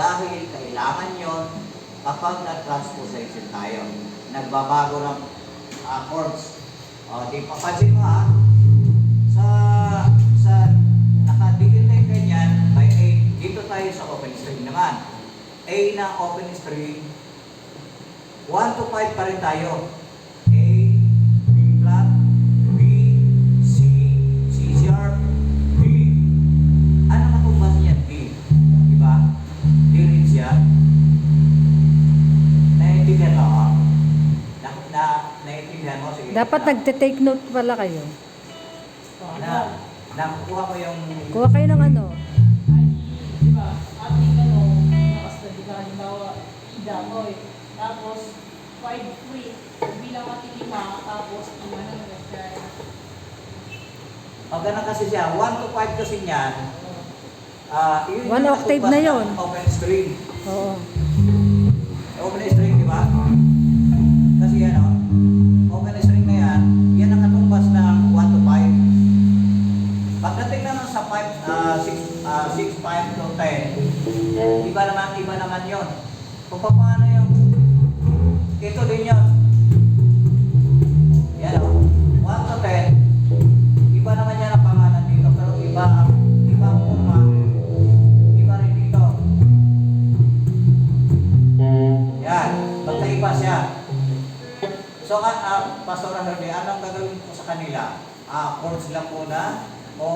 dahil kailangan yon kapag na-transposition tayo. Nagbabago ng ah, chords. O, di papansin mo ha, sa sa nakadigil na yung ganyan, may A, dito tayo sa open string naman. A na open string, 1 to 5 pa rin tayo. Dapat na, nagte-take note pala kayo. na, nakukuha ko yung Kuha kayo ng ano. ay, di ba, ating ano, lakas na di ka halimbawa, damoy. Tapos, 5 free, bilang ating lima, tapos lima na nag-share. O ganun kasi siya, 1 to 5 kasi niyan, ah yun One octave na yun. ng Open string. Oo. Open string, di ba? Pagdating naman sa 5, ah 6, ah 6, 5 to 10, iba naman, iba naman yon. Kung paano yung, ito din yun. Yan o, 1 to 10, iba naman yan ang pangalan dito, pero iba ang, iba ang forma, iba rin dito. Yan, magkaiba siya. So, ah, ah, Pastor Herbe, anong gagawin ko sa kanila? Ah, chords lang muna? O,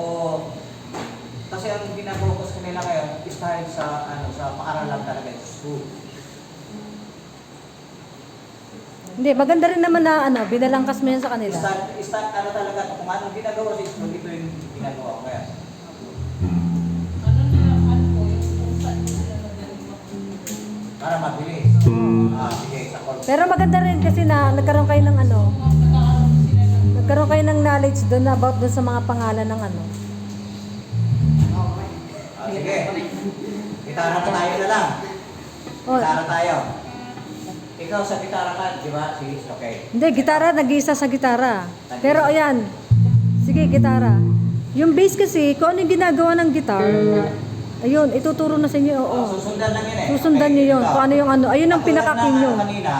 kasi ang ginagawa ko sa kanila ngayon is dahil sa, ano, sa paaralan talaga sa school. Hindi, maganda rin naman na ano, binalangkas mo yan sa kanila. Start, start, ano talaga, kung anong ginagawa sa school, ito yung ginagawa ko ngayon. Ano nila, ano po, yung kung saan nila magaling mag- Para mabilis. Ah, sige, sa chords. Pero maganda rin kasi na nagkaroon kayo ng ano, nagkaroon kayo ng knowledge doon about doon sa mga pangalan ng ano. Ah, sige. Gitara na tayo na lang. Oh, Gitara tayo. Ikaw sa gitara ka, di ba? Sige, okay. hindi, gitara, nag-iisa sa gitara. Pero ayan, sige, gitara. Yung bass kasi, kung ano yung ginagawa ng guitar, ayun, ituturo na sa inyo, oo. Oh, susundan lang yun eh. Susundan Okay, nyo yun, kung ano yung ano, ayun ang pinaka-key nyo. Kanina,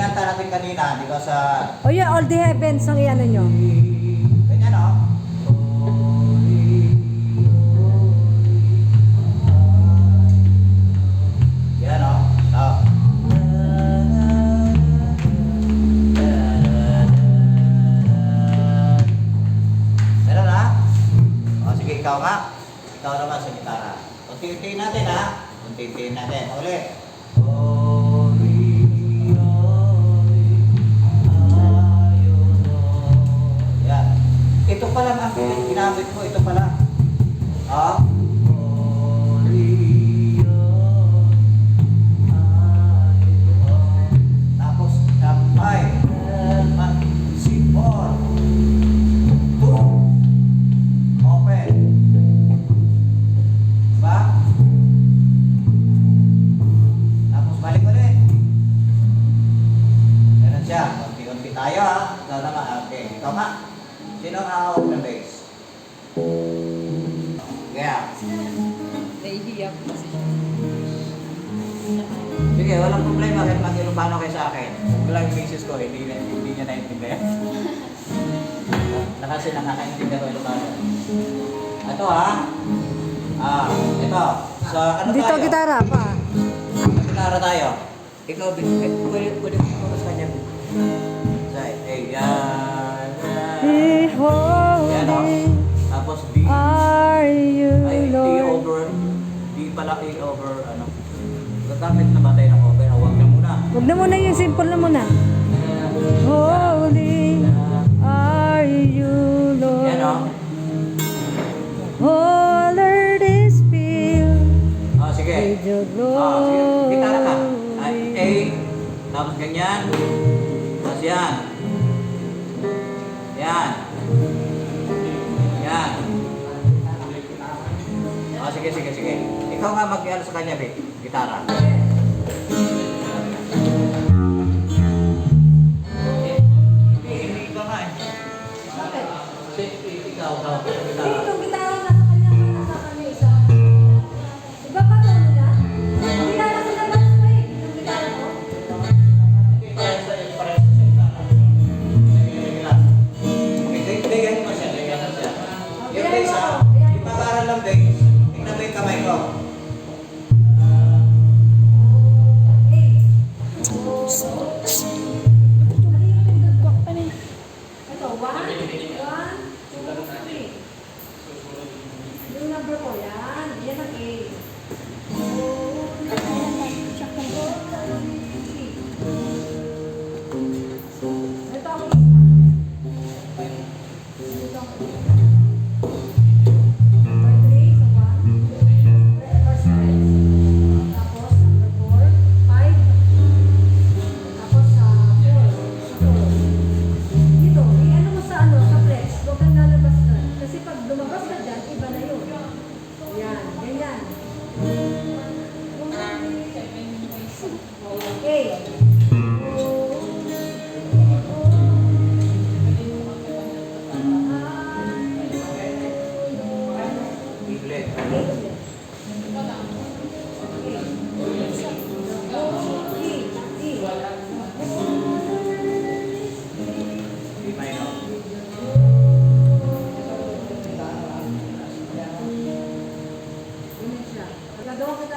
kinanta natin kanina, di ba sa... O yun, all the heavens ang iano nyo. Ikaw naman. Okay. Nga. Sino ang hawak ng bass? Yeah. nahihiya po kasi siya. Sige, walang problema kahit mag-Ilocano kayo sa akin. Kung lang yung misis ko, hindi, hindi niya naintindihan. na kasi nakakaintindihan ko Ilocano. Ito ha. Ah, ito. So, ano Dito, tayo? gitara pa. Sa gitara tayo. Ikaw, eh, pwede, mo kumus kanya. Pala A over, ano. Gagamit na ba tayo ng over? Huwag na muna. Huwag na muna yung simple na muna. Holy are you, Yan o. Lord. All earth is filled Oh, sige. with your Ah, sige. Gitara ka. Ay, A. Tapos ganyan. Tapos yan. Yan. Yan. Ah, sige, sige, sige. Ikaw nga mag-ano sa kanya, Be. Gitara. Eh, Hindi, hindi ka nga eh. Kasi ikaw, ikaw, gitara. rồi đó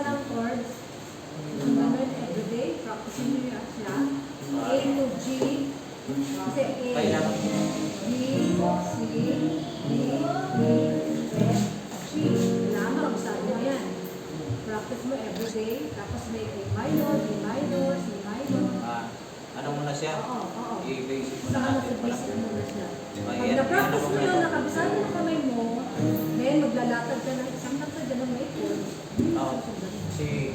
ng chords. Ganun everyday, practicing nyo yung asya. A to G. Kasi A, B, C, D, E, F, G. Kailangan mag mo yan. Practice mo everyday. Tapos may A minor, B minor, C minor. Ah, ano muna siya? I-basic muna ano, natin. Sa basic muna siya. Pag na-practice mo ano yun, nakabisado mo kamay mo, then maglalatag ka ng isang kanta, ganun may chords. Oo. Si,